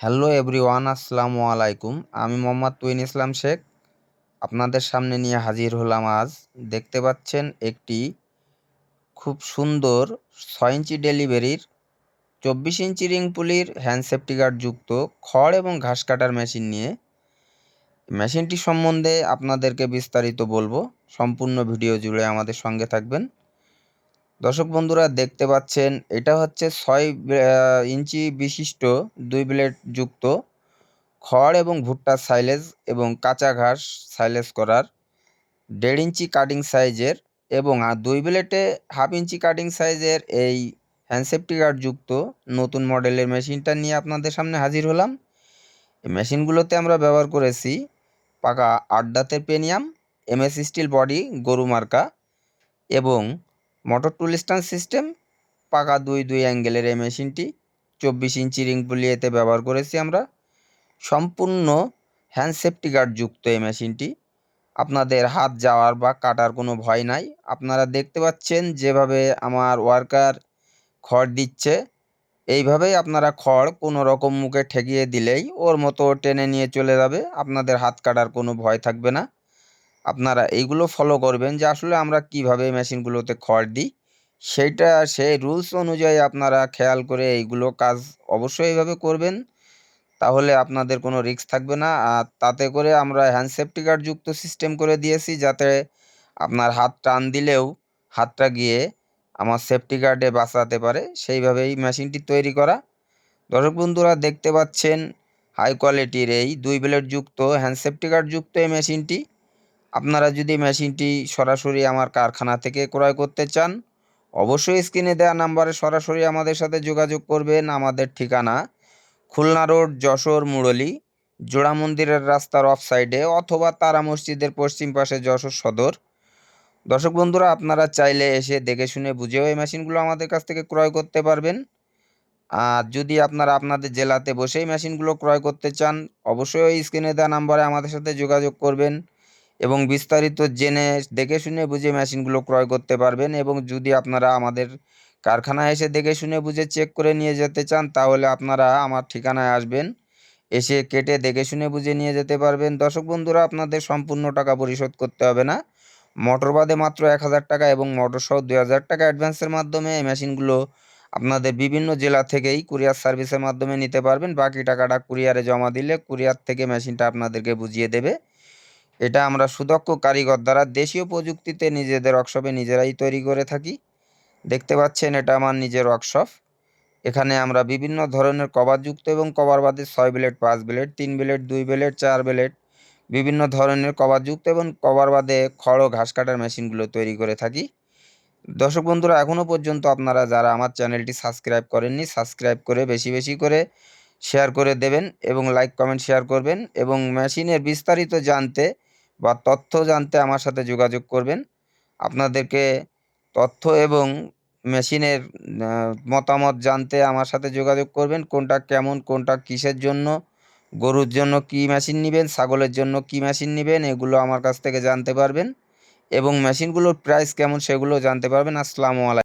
Hello everyone, আসসালামু আলাইকুম। আমি মোহাম্মদ তুইন ইসলাম শেখ। আপনাদের সামনে নিয়ে হাজির হলাম আজ। দেখতে পাচ্ছেন একটি খুব সুন্দর ছয় ইঞ্চি ডেলিভারির চব্বিশ ইঞ্চি রিং পুলির হ্যান্ড সেফটি গার্ড যুক্ত খড় এবং ঘাস কাটার মেশিন নিয়ে। মেশিনটি সম্বন্ধে আপনাদেরকে বিস্তারিত বলব। সম্পূর্ণ ভিডিও জুড়ে আমাদের সঙ্গে থাকবেন। দর্শক বন্ধুরা, দেখতে পাচ্ছেন, এটা হচ্ছে ছয় ইঞ্চি বিশিষ্ট দুই ব্লেড যুক্ত খড় এবং ভুট্টা সাইলেজ এবং কাঁচা ঘাস সাইলেজ করার দেড় ইঞ্চি কাটিং সাইজের এবং দুই ব্লেটে হাফ ইঞ্চি কাটিং সাইজের এই হ্যান্ড সেফটি গার্ড যুক্ত নতুন মডেলের মেশিনটা নিয়ে আপনাদের সামনে হাজির হলাম। এই মেশিনগুলোতে আমরা ব্যবহার করেছি পাকা আড্ডাতের পেনিয়াম এমএস স্টিল বডি গরু মার্কা এবং মোটর টুল স্ট্যান্ড সিস্টেম পাকা দুই দুই অ্যাঙ্গেলের এই মেশিনটি চব্বিশ ইঞ্চি রিং পুলিয়েতে ব্যবহার করেছি আমরা। সম্পূর্ণ হ্যান্ড সেফটি গার্ড যুক্ত এই মেশিনটি আপনাদের হাত যাওয়ার বা কাটার কোনো ভয় নাই। আপনারা দেখতে পাচ্ছেন যেভাবে আমার ওয়ার্কার খড় দিচ্ছে, এইভাবেই আপনারা খড় কোনো রকম মুখে ঠেকিয়ে দিলেই ওর মতো টেনে নিয়ে চলে যাবে। আপনাদের হাত কাটার কোনো ভয় থাকবে না। আপনারা এইগুলো ফলো করবেন যে আসলে আমরা কীভাবে মেশিনগুলোতে খড় দিই। সেইটা সেই রুলস অনুযায়ী আপনারা খেয়াল করে এইগুলো কাজ অবশ্যই এইভাবে করবেন। তাহলে আপনাদের কোনো রিস্ক থাকবে না। আর তাতে করে আমরা হ্যান্ড সেফটি গার্ড যুক্ত সিস্টেম করে দিয়েছি যাতে আপনার হাত টান দিলেও হাতটা গিয়ে আমার সেফটি গার্ডে বাঁচাতে পারে। সেইভাবেই মেশিনটি তৈরি করা। দর্শক বন্ধুরা, দেখতে পাচ্ছেন হাই কোয়ালিটির এই দুই ব্লেড যুক্ত হ্যান্ড সেফটি গার্ড যুক্ত এই মেশিনটি আপনারা যদি মেশিনটি সরাসরি আমার কারখানা থেকে ক্রয় করতে চান, অবশ্যই স্ক্রিনে দেওয়া নাম্বারে সরাসরি আমাদের সাথে যোগাযোগ করবেন। আমাদের ঠিকানা খুলনা রোড, যশোর, মুরলী, জোড়া মন্দিরের রাস্তার অফ সাইডে অথবা তারা মসজিদের পশ্চিম পাশে যশোর সদর। দর্শক বন্ধুরা, আপনারা চাইলে এসে দেখে শুনে বুঝেও এই মেশিনগুলো আমাদের কাছ থেকে ক্রয় করতে পারবেন। আর যদি আপনারা আপনাদের জেলাতে বসেই মেশিনগুলো ক্রয় করতে চান, অবশ্যই ওই স্ক্রিনে দেওয়া নাম্বারে আমাদের সাথে যোগাযোগ করবেন। এবং বিস্তারিত জেনে, দেখে শুনে বুঝে মেশিনগুলো ক্রয় করতে পারবেন এবং যদি আপনারা আমাদের কারখানায় এসে দেখে শুনে বুঝে চেক করে নিয়ে যেতে চান, তাহলে আপনারা আমার ঠিকানায় আসবেন। এসে কেটে দেখে শুনে বুঝে নিয়ে যেতে পারবেন। দর্শক বন্ধুরা, আপনাদের সম্পূর্ণ টাকা পরিশোধ করতে হবে না। মোটর বাদে মাত্র এক হাজার টাকা এবং মোটর সহ দুই হাজার টাকা অ্যাডভান্সের মাধ্যমে এই মেশিনগুলো আপনাদের বিভিন্ন জেলা থেকেই কুরিয়ার সার্ভিসের মাধ্যমে নিতে পারবেন। বাকি টাকাটা কুরিয়ারে জমা দিলে কুরিয়ার থেকে মেশিনটা আপনাদেরকে বুঝিয়ে দেবে। এটা আমরা সুদক্ষ কারিগর দ্বারা দেশীয় প্রযুক্তিতে নিজেদের ওয়ার্কশপে নিজেরাই তৈরি করে থাকি। দেখতে পাচ্ছেন, এটা আমার নিজের ওয়ার্কশপ। এখানে আমরা বিভিন্ন ধরনের কভারযুক্ত এবং কভার বাদে ছয় ব্লেড, পাঁচ ব্লেড, তিন ব্লেড, দুই ব্লেড, চার ব্লেড, বিভিন্ন ধরনের কভারযুক্ত এবং কভার বাদে খড় ও ঘাস কাটার মেশিনগুলো তৈরি করে থাকি। দর্শক বন্ধুরা এখনও পর্যন্ত আপনারা যারা আমার চ্যানেলটি সাবস্ক্রাইব করেননি, সাবস্ক্রাইব করে বেশি বেশি করে শেয়ার করে দেবেন এবং লাইক, কমেন্ট, শেয়ার করবেন এবং মেশিনের বিস্তারিত জানতে বা তথ্য জানতে আমার সাথে যোগাযোগ করবেন। আপনাদেরকে তথ্য এবং মেশিনের মতামত জানতে আমার সাথে যোগাযোগ করবেন। কোনটা কেমন, কোনটা কিসের জন্য, গরুর জন্য কি মেশিন নেবেন, ছাগলের জন্য কি মেশিন নেবেন, এগুলো আমার কাছ থেকে জানতে পারবেন। এবং মেশিনগুলোর প্রাইস কেমন সেগুলো জানতে পারবেন। আসসালামু আলাইকুম।